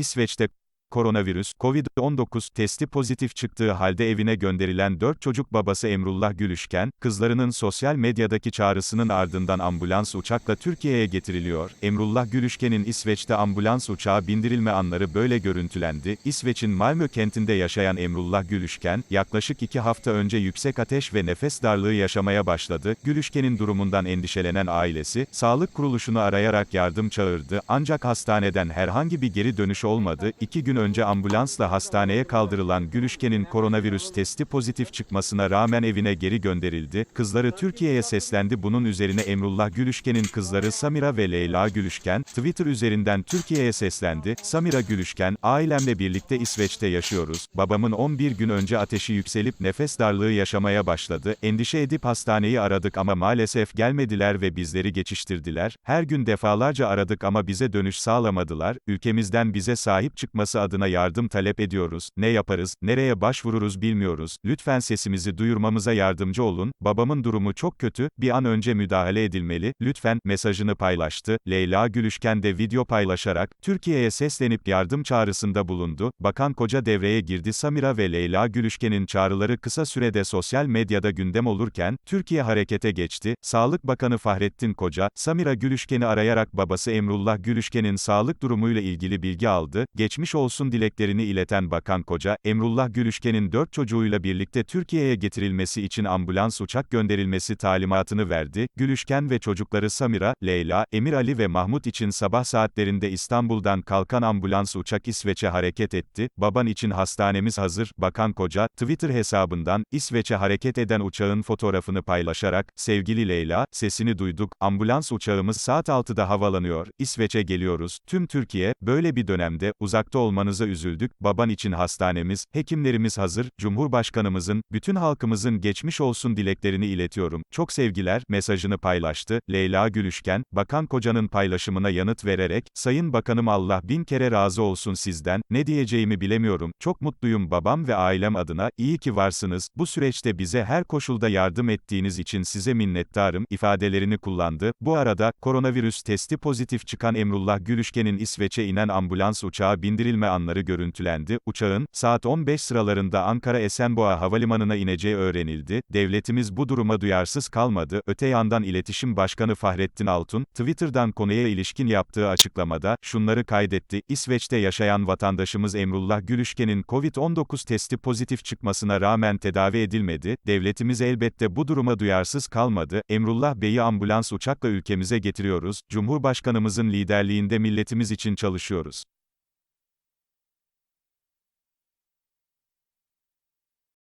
İsveç'te koronavirüs, COVID-19 testi pozitif çıktığı halde evine gönderilen 4 çocuk babası Emrullah Gülüşken, kızlarının sosyal medyadaki çağrısının ardından ambulans uçakla Türkiye'ye getiriliyor. Emrullah Gülüşken'in İsveç'te ambulans uçağı bindirilme anları böyle görüntülendi. İsveç'in Malmö kentinde yaşayan Emrullah Gülüşken, yaklaşık 2 hafta önce yüksek ateş ve nefes darlığı yaşamaya başladı. Gülüşken'in durumundan endişelenen ailesi, sağlık kuruluşunu arayarak yardım çağırdı, ancak hastaneden herhangi bir geri dönüş olmadı. 2 gün önce ambulansla hastaneye kaldırılan Gülüşken'in koronavirüs testi pozitif çıkmasına rağmen evine geri gönderildi. Kızları Türkiye'ye seslendi. Bunun üzerine Emrullah Gülüşken'in kızları Samira ve Leyla Gülüşken, Twitter üzerinden Türkiye'ye seslendi. Samira Gülüşken, ailemle birlikte İsveç'te yaşıyoruz. Babamın 11 gün önce ateşi yükselip nefes darlığı yaşamaya başladı. Endişe edip hastaneyi aradık ama maalesef gelmediler ve bizleri geçiştirdiler. Her gün defalarca aradık ama bize dönüş sağlamadılar. Ülkemizden bize sahip çıkması adına yardım talep ediyoruz. Ne yaparız, nereye başvururuz bilmiyoruz. Lütfen sesimizi duyurmamıza yardımcı olun. Babamın durumu çok kötü, bir an önce müdahale edilmeli. Lütfen mesajını paylaştı. Leyla Gülüşken de video paylaşarak Türkiye'ye seslenip yardım çağrısında bulundu. Bakan Koca devreye girdi. Samira ve Leyla Gülüşken'in çağrıları kısa sürede sosyal medyada gündem olurken Türkiye harekete geçti. Sağlık Bakanı Fahrettin Koca, Samira Gülüşken'i arayarak babası Emrullah Gülüşken'in sağlık durumuyla ilgili bilgi aldı. Geçmiş olsun dileklerini ileten Bakan Koca, Emrullah Gülüşken'in dört çocuğuyla birlikte Türkiye'ye getirilmesi için ambulans uçak gönderilmesi talimatını verdi. Gülüşken ve çocukları Samira, Leyla, Emir Ali ve Mahmut için sabah saatlerinde İstanbul'dan kalkan ambulans uçak İsveç'e hareket etti. Baban için hastanemiz hazır, Bakan Koca, Twitter hesabından, İsveç'e hareket eden uçağın fotoğrafını paylaşarak, sevgili Leyla, sesini duyduk, ambulans uçağımız saat 6'da havalanıyor, İsveç'e geliyoruz, tüm Türkiye, böyle bir dönemde, uzakta olmanıza üzüldük, baban için hastanemiz, hekimlerimiz hazır, Cumhurbaşkanımızın, bütün halkımızın geçmiş olsun dileklerini iletiyorum, çok sevgiler, mesajını paylaştı, Leyla Gülüşken, Bakan Koca'nın paylaşımına yanıt vererek, Sayın Bakanım Allah bin kere razı olsun sizden, ne diyeceğimi bilemiyorum, çok mutluyum babam ve ailem adına, iyi ki varsınız, bu süreçte bize her koşulda yardım ettiğiniz için size minnettarım, ifadelerini kullandı. Bu arada, koronavirüs testi pozitif çıkan Emrullah Gülüşken'in İsveç'e inen ambulans uçağı bindirilme anları görüntülendi. Uçağın, saat 15 sıralarında Ankara Esenboğa Havalimanı'na ineceği öğrenildi. Devletimiz bu duruma duyarsız kalmadı. Öte yandan İletişim Başkanı Fahrettin Altun, Twitter'dan konuya ilişkin yaptığı açıklamada, şunları kaydetti. İsveç'te yaşayan vatandaşımız Emrullah Gülüşken'in COVID-19 testi pozitif çıkmasına rağmen tedavi edilmedi. Devletimiz elbette bu duruma duyarsız kalmadı. Emrullah Bey'i ambulans uçakla ülkemize getiriyoruz. Cumhurbaşkanımızın liderliğinde milletimiz için çalışıyoruz.